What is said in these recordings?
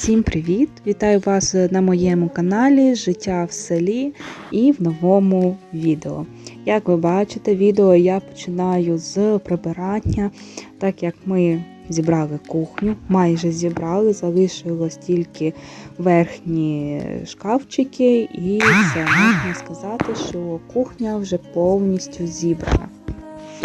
Всім привіт! Вітаю вас на моєму каналі Життя в селі і в новому відео. Як ви бачите, відео я починаю з прибирання, так як ми зібрали кухню, майже зібрали, залишилось тільки верхні шкафчики, і все можна сказати, що кухня вже повністю зібрана.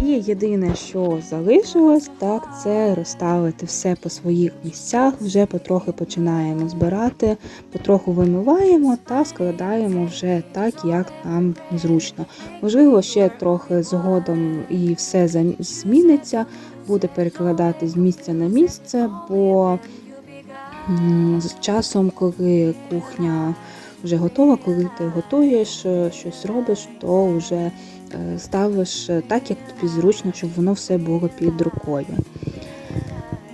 І єдине, що залишилось, так це розставити все по своїх місцях. Вже потрохи починаємо збирати, потроху вимиваємо та складаємо вже так, як нам зручно. Можливо, ще трохи згодом і все зміниться, буде перекладати з місця на місце, бо з часом, коли кухня вже готова, коли ти готуєш, е, щось робиш, то вже ставиш е, так, як тобі зручно, щоб воно все було під рукою.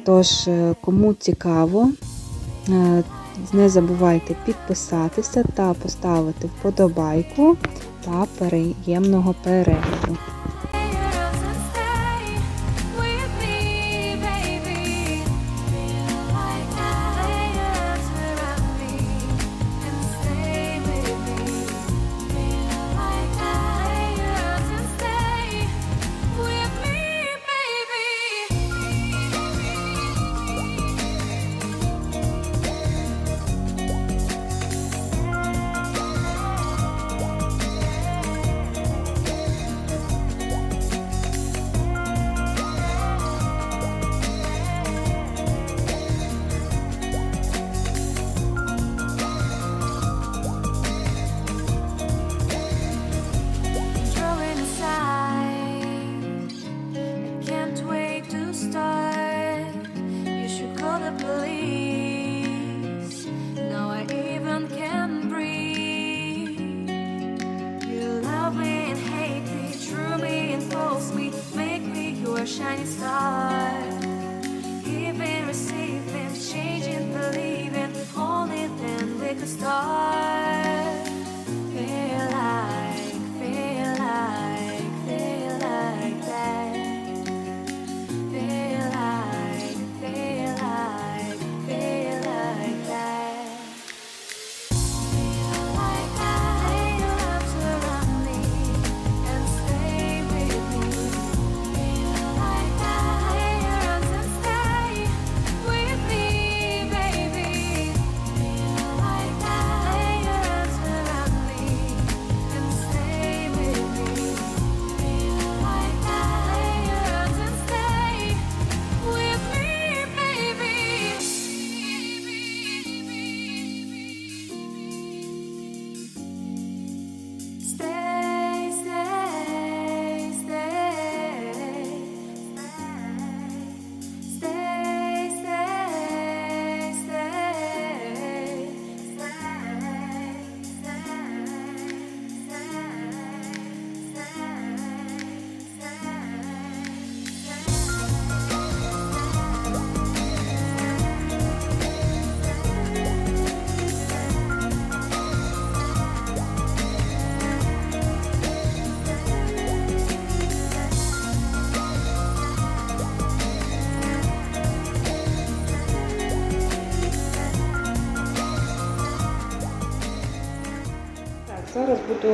Тож, е, кому цікаво, е, не забувайте підписатися та поставити вподобайку та приємного перегляду. Shining star. Giving, receiving, changing, believing, only then we could start.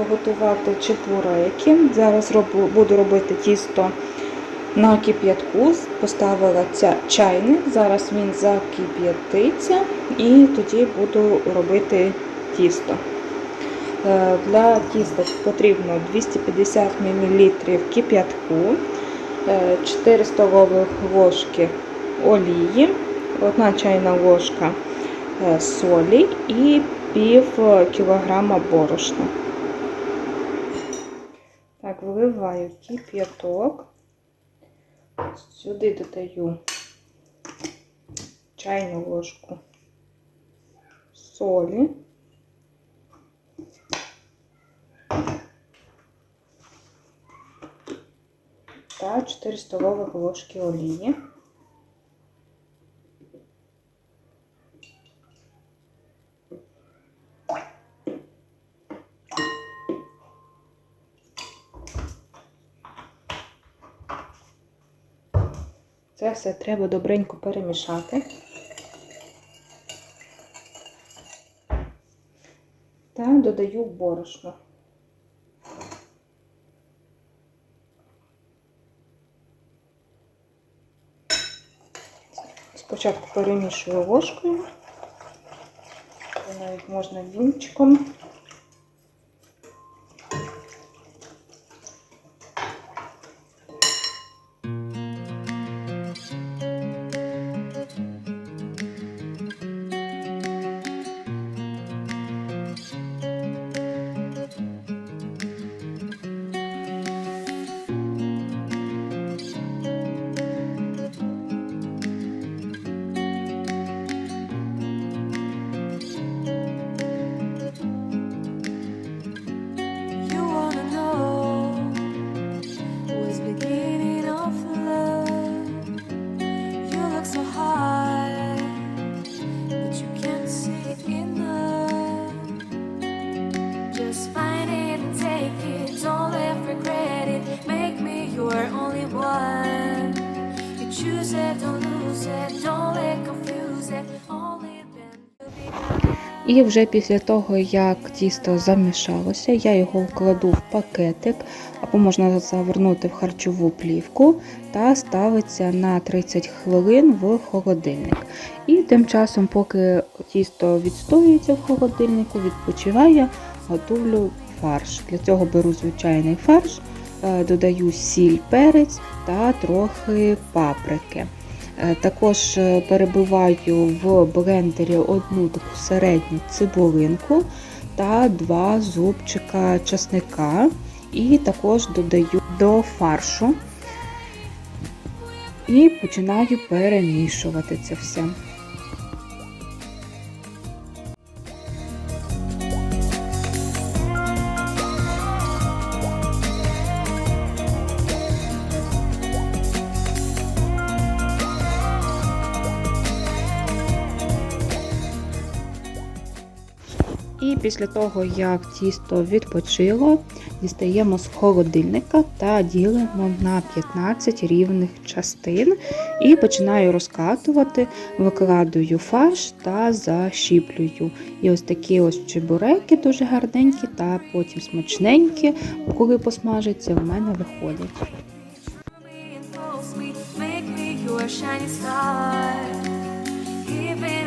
Готувати чебуреки. Зараз роблю, буду робити тісто на кип'ятку. Поставила ця чайник, зараз він закип'ятиться і тоді буду робити тісто. Е, Для тіста потрібно 250 мл кип'ятку, е, 4 столових ложки олії, 1 чайна ложка е, солі і пів кілограма борошна. Так, виливаю кип'яток. Сюди додаю чайну ложку солі. Та 4 столових ложки олії. Це все треба добренько перемішати. Та додаю борошно. Спочатку перемішую ложкою, навіть можна вінчиком. І вже після того, як тісто замішалося, я його вкладу в пакетик, або можна завернути в харчову плівку та ставиться на 30 хвилин в холодильник. І тим часом, поки тісто відстоюється в холодильнику, відпочиває, готовлю фарш. Для цього беру звичайний фарш, е, додаю сіль, перець та трохи паприки. Е, Також е, перебиваю в блендері одну таку середню цибулинку та два зубчика часника. І також додаю до фаршу і починаю перемішувати це все. Після того, як тісто відпочило, дістаємо з холодильника та ділимо на 15 рівних частин і починаю розкатувати, викладую фарш та защіплюю. І ось такі ось чебуреки дуже гарненькі та потім смачненькі, коли посмажаться, в мене виходять.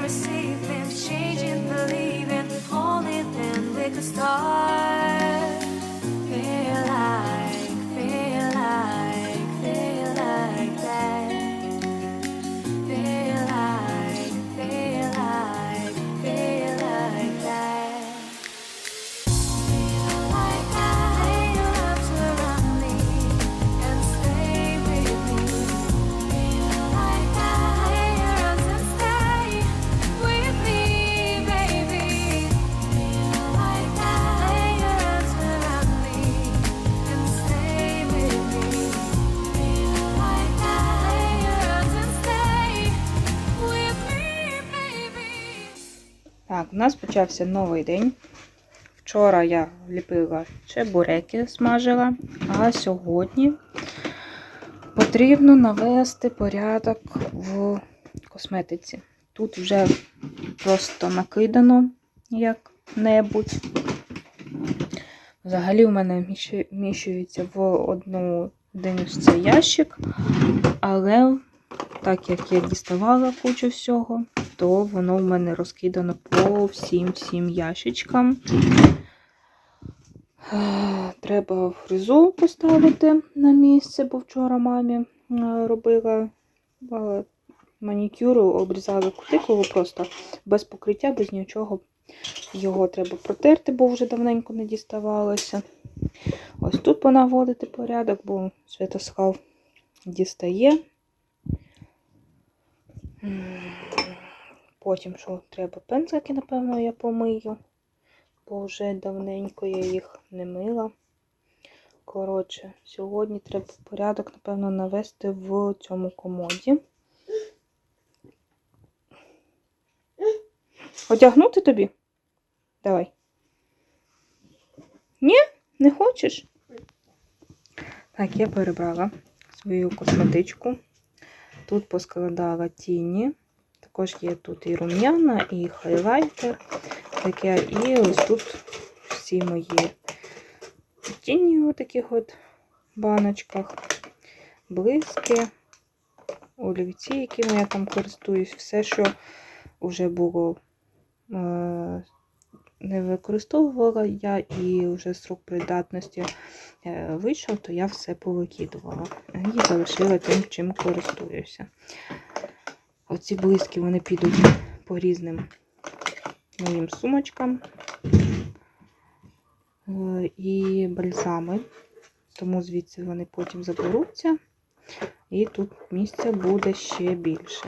receiving, changing, could hold it and we could start. Так, у нас почався новий день. Вчора я ліпила чебуреки, смажила, а сьогодні потрібно навести порядок в косметиці. Тут вже просто накидано як-небудь. Взагалі у мене вміщу- вміщується в одну один цей ящик, але так як я діставала кучу всього, то воно в мене розкидано по всім всім ящичкам. Е, Треба фрезу поставити на місце, бо вчора мамі е, робила манікюру, обрізала кутикулу просто без покриття, без нічого. Його треба протерти, бо вже давненько не діставалося. Ось тут понаводити порядок, бо Святослав дістає. Потім що треба пензлики, напевно, я помию, бо вже давненько я їх не мила. Коротше, сьогодні треба порядок, напевно, навести в цьому комоді. Одягнути тобі? Давай. Ні? Не хочеш? Так, я перебрала свою косметичку. Тут поскладала тіні. Також є тут і рум'яна, і хайлайтер. Таке, і ось тут всі мої тіні у таких от баночках, блиски, олівці, якими я там користуюсь, все, що вже було е, не використовувала я і вже срок придатності е, вийшов, то я все повикидувала і залишила тим, чим користуюся. Оці блиски вони підуть по різним моїм сумочкам Е, і бальзами, тому звідси вони потім заберуться, і тут місця буде ще більше.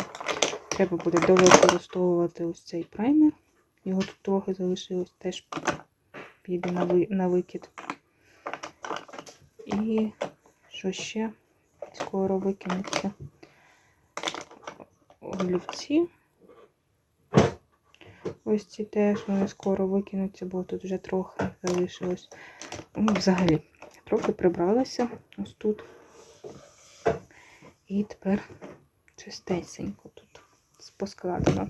Треба буде довикористовувати ось цей праймер. Його тут трохи залишилось, теж піде на, ви, на викид. І що ще скоро викинеться олівці. Ось ці теж вони скоро викинуться, бо тут вже трохи залишилось. Ну, взагалі, трохи прибралася ось тут. І тепер чистесенько тут поскладено.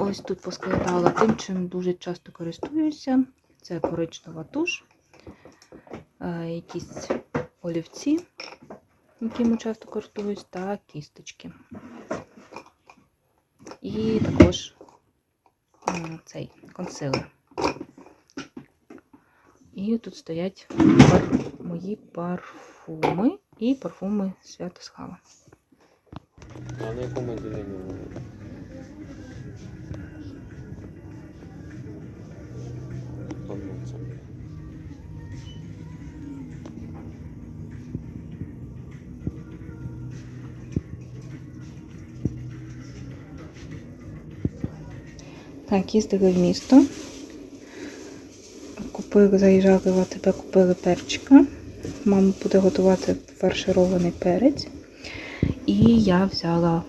Ось тут поскладала тим, чим дуже часто користуюся. Це коричнева туш, е, якісь олівці, якими часто користуюсь, та кісточки. І також цей консилер. І тут стоять мої парфуми і парфуми Святослава. А на якому відділенні Так, їздили в місто. Купили, заїжджали в АТБ, купили перчика. Мама буде готувати фарширований перець. І я взяла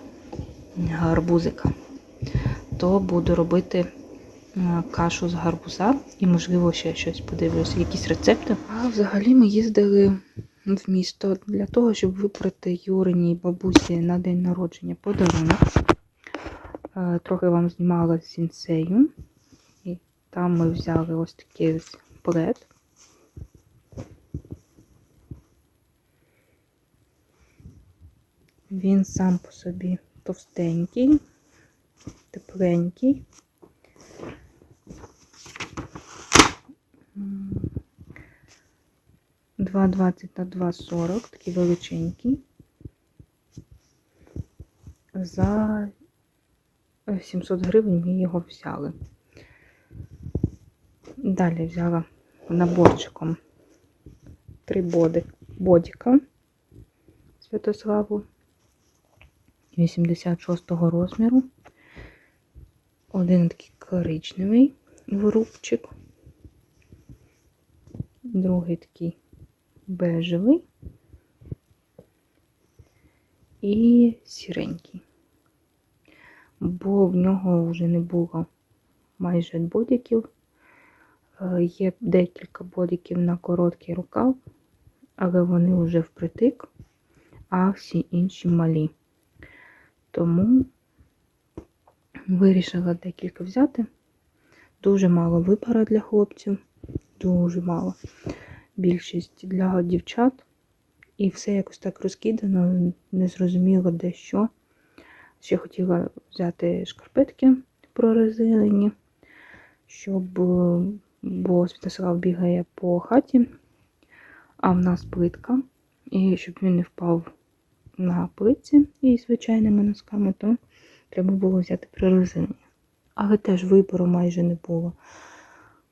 гарбузика. То буду робити кашу з гарбуза і, можливо, ще щось подивлюся, якісь рецепти. А взагалі ми їздили в місто для того, щоб вибрати Юриній бабусі на день народження подарунок. Е, Трохи вам знімала з сінсею. І там ми взяли ось такий ось плед. Він сам по собі товстенький, тепленький. М, 2,20 на 2,40, такий величенький. За 700 гривень ми його взяли. Далі взяла наборчиком три боди, бодіка Святославу 86-го розміру. Один такий коричневий вирубчик. Другий такий бежевий і сіренький бо в нього вже не було майже бодіків. Е, Є декілька бодіків на короткий рукав, але вони вже впритик, а всі інші малі. Тому вирішила декілька взяти. Дуже мало вибору для хлопців, дуже мало. Більшість для дівчат. І все якось так розкидано, незрозуміло де що. Ще хотіла взяти шкарпетки прорезинені, щоб, е, бо Святослав бігає по хаті, а в нас плитка. І щоб він не впав на плитці і звичайними носками, то треба було взяти прорезинені. Але теж вибору майже не було.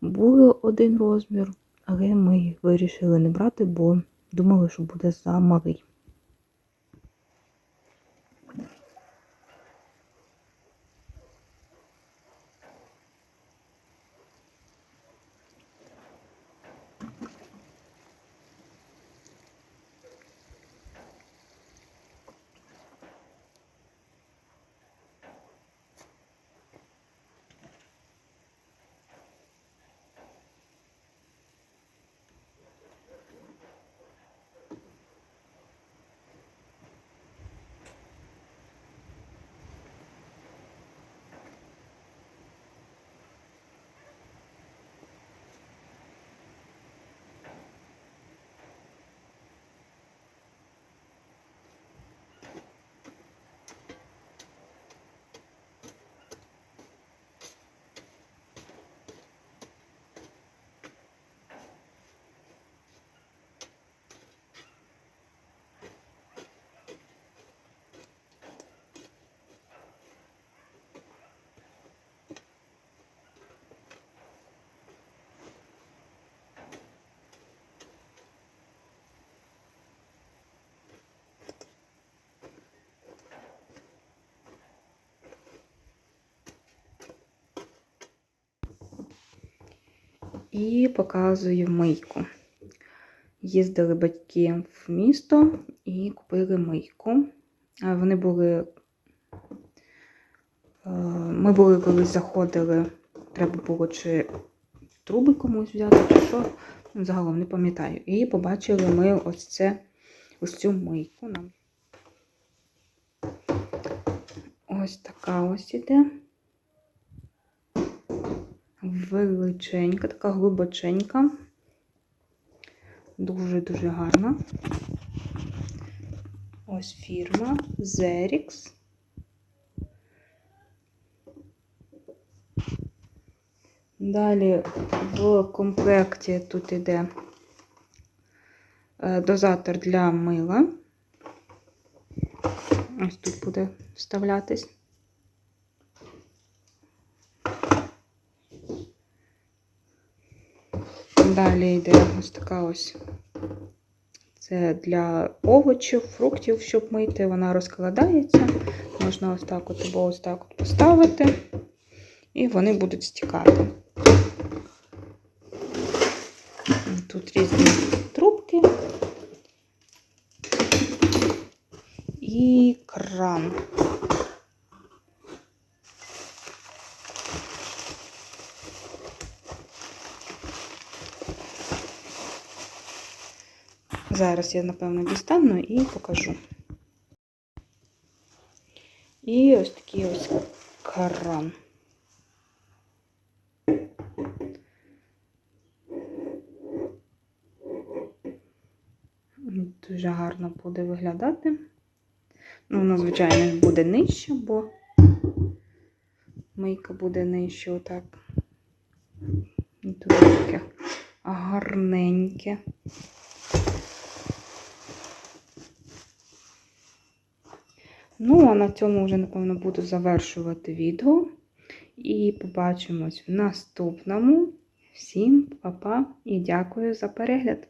Було один розмір, але ми вирішили не брати, бо думали, що буде замалий. І показую мийку. Їздили батьки в місто і купили мийку. Вони були. е, Ми були колись заходили, треба було чи труби комусь взяти, чи що. Ну, Загалом не пам'ятаю. І побачили ми ось це, ось цю мийку. Ось така ось іде. Величенька, така глибоченька. Дуже-дуже гарна. Ось фірма Zerix. Далі в комплекті тут іде е, дозатор для мила. Ось тут буде вставлятись. Далі йде ось така ось. Це для овочів, фруктів, щоб мити. Вона розкладається. Можна ось так от або ось так от поставити, і вони будуть стікати. Тут різні трубки і кран. Зараз я, напевно, дістану і покажу. І ось такий ось кран. Дуже гарно буде виглядати. Ну, звичайно, буде нижче, бо мийка буде нижче отак. Тут таке гарненьке. Ну, а на цьому вже, напевно, буду завершувати відео. І побачимось в наступному. Всім па-па і дякую за перегляд!